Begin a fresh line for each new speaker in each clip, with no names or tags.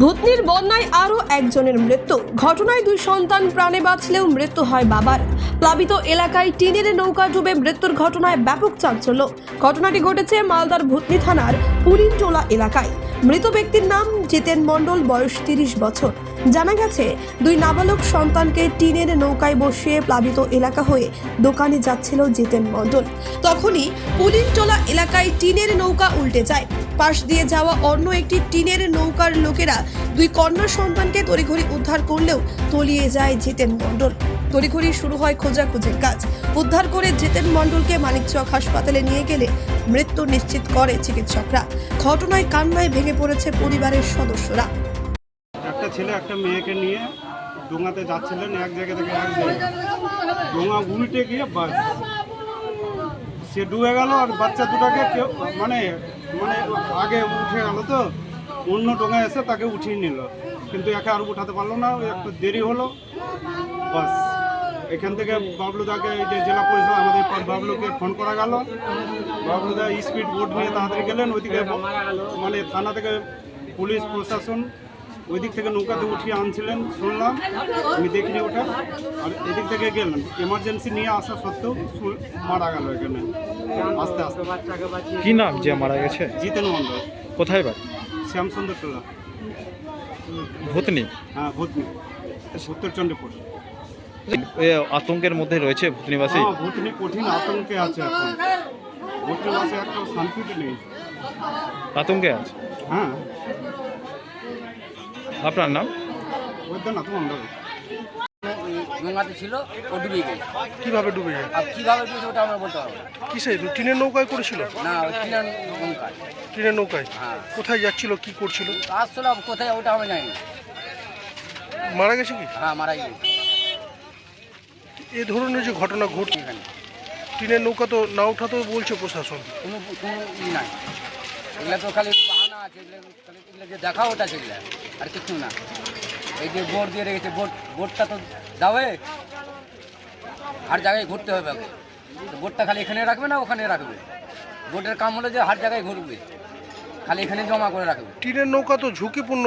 ভূতনির বন্যায় আরও একজনের মৃত্যু। ঘটনায় দুই সন্তান প্রাণে বাঁচলেও মৃত্যু হয় বাবার। প্লাবিত এলাকায় টিনের নৌকা ডুবে মৃত্যুর ঘটনায় ব্যাপক চাঞ্চল্য। ঘটনাটি ঘটেছে মালদার ভূতনি থানার পুরিনটোলা এলাকায়। মৃত ব্যক্তির নাম জিতেন মণ্ডল, বয়স তিরিশ বছর। জানা গেছে, দুই নাবালক সন্তানকে টিনের নৌকায় বসিয়ে প্লাবিত এলাকা হয়ে দোকানে যাচ্ছিল জিতেন মণ্ডল। তখনই পুলিনটোলা এলাকায় টিনের নৌকা উল্টে যায়। পাশ দিয়ে যাওয়া অন্য একটি টিনের নৌকার লোকেরা দুই কন্যা সন্তানকে তড়িঘড়ি উদ্ধার করলেও তলিয়ে যায় জিতেন মণ্ডল। তড়িঘড়ি শুরু হয় খোঁজাখুঁজির কাজ। উদ্ধার করে জিতেন মণ্ডলকে মানিকচক হাসপাতালে নিয়ে গেলে মৃত্যু নিশ্চিত করে চিকিৎসকরা। ঘটনায় কান্নায় ভেঙে পড়েছে পরিবারের সদস্যরা।
একটা ছেলে একটা মেয়েকে নিয়ে ডোঙাতে যাচ্ছিলেন, এক জায়গা থেকে এক ডোঙা উল্টে গিয়ে বাস। সে ডুবে গেল আর বাচ্চা দুটাকে কেউ মানে মানে আগে উঠে গেল তো, অন্য ডোঙায় এসে তাকে উঠিয়ে নিল। কিন্তু একে আর উঠাতে পারল না একটু দেরি হলো, বাস। এখান থেকে বাবলুদাকে এই যে জেলা পরিষদ আমাদের বাবলুকে ফোন করা গেল। বাবলুদা স্পিড বোট নিয়ে তাড়াতাড়ি গেলেন, ওইদিকে মানে থানা থেকে পুলিশ, প্রশাসন ওই দিক থেকে নৌকাতে উঠিয়ে আনছিলেন শুনলাম। আমি দেখিনি ওটা আর এদিক থেকে গেলেন। এমার্জেন্সি নিয়ে আসা সত্ত্বেও মারা গেল এখানে। আস্তে আস্তে।
কি নাম যে মারা গেছে?
জিতেন মন্ডল
কোথায় বাড়ি?
শ্যামসুন্দর টোলা
ভূতনি?
হ্যাঁ ভূতনি। উত্তর চণ্ডীপুর
আতঙ্কের মধ্যে রয়েছে ভূতনিবাসী?
হ্যাঁ ভূতনি কঠিন আতঙ্কে আছে এখন। ভূতনি বাসে একটা শান্তিতে নেই।
আতঙ্কে আছে?
হ্যাঁ।
আপনার নাম?
গঙ্গাতে ছিল ও ডুবে গেছে
কীভাবে ডুবে যায়
আর কীভাবে ডুবেছে ওটা আমরা বলতে পারব না।
কিসে টিনের নৌকায় করেছিল?
না ওই কিনার গঙ্গায়
টিনের নৌকায়?
হ্যাঁ।
কোথায় যাচ্ছিল কি করছিল?
আসলে কোথায় ওটা আমরা জানি না।
মারা গেছে কি?
হ্যাঁ মারা গেছে
এ ধরনের যে ঘটনা ঘটছে
এখানে।
টিনের নৌকা তো না উঠাতেও বলছে প্রশাসন।
কোনো কোনো ই নাই। এগুলো তো খালি আছে এগুলো যে দেখা ওটা সেগুলো আর কিছু না। এই যে বোট দিয়ে রেখেছে বোট বোটটা তো যাবে আর জায়গায় ঘুরতে হবে আগে তো খালি এখানে রাখবে না ওখানে রাখবে? বোটের কাম হলো যে হার জায়গায় ঘুরবে। খালি এখানে জমা করে রাখবে।
টিনের নৌকা তো ঝুঁকিপূর্ণ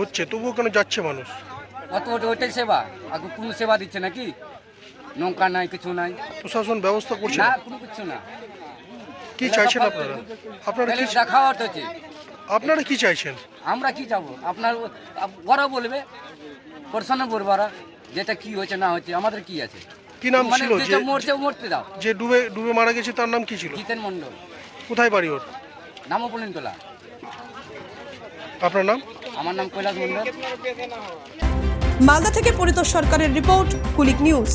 হচ্ছে তবুও কেন যাচ্ছে মানুষ?
অত ওইটাই সেবা। আর কোনো সেবা দিচ্ছে নাকি? নৌকা নাই কিছু নাই।
প্রশাসন ব্যবস্থা করছে
না? কোনো কিছু না।
কি চাইছেন আপনারা? আপনারা কি
দেখা হচ্ছে।
আপনারা কি চাইছেন?
আমরা কি চাবো? আপনার ওরা বলবে প্রশ্ন বলব ওরা যেটা কি হয়েছে না হচ্ছে আমাদের কি আছে?
কি নাম
মানে
ছিল যে
যেটা মরছে মরতে দাও।
যে ডুবে ডুবে মারা গেছে তার নাম কি ছিল?
জিতেন মন্ডল
কোথায় বাড়ি ওর?
নামপলিন তোলা।
আপনার নাম?
আমার নাম কৈলাস মন্ডল
মালদা থেকে পরিতোষ সরকারের রিপোর্ট কুলিক নিউজ।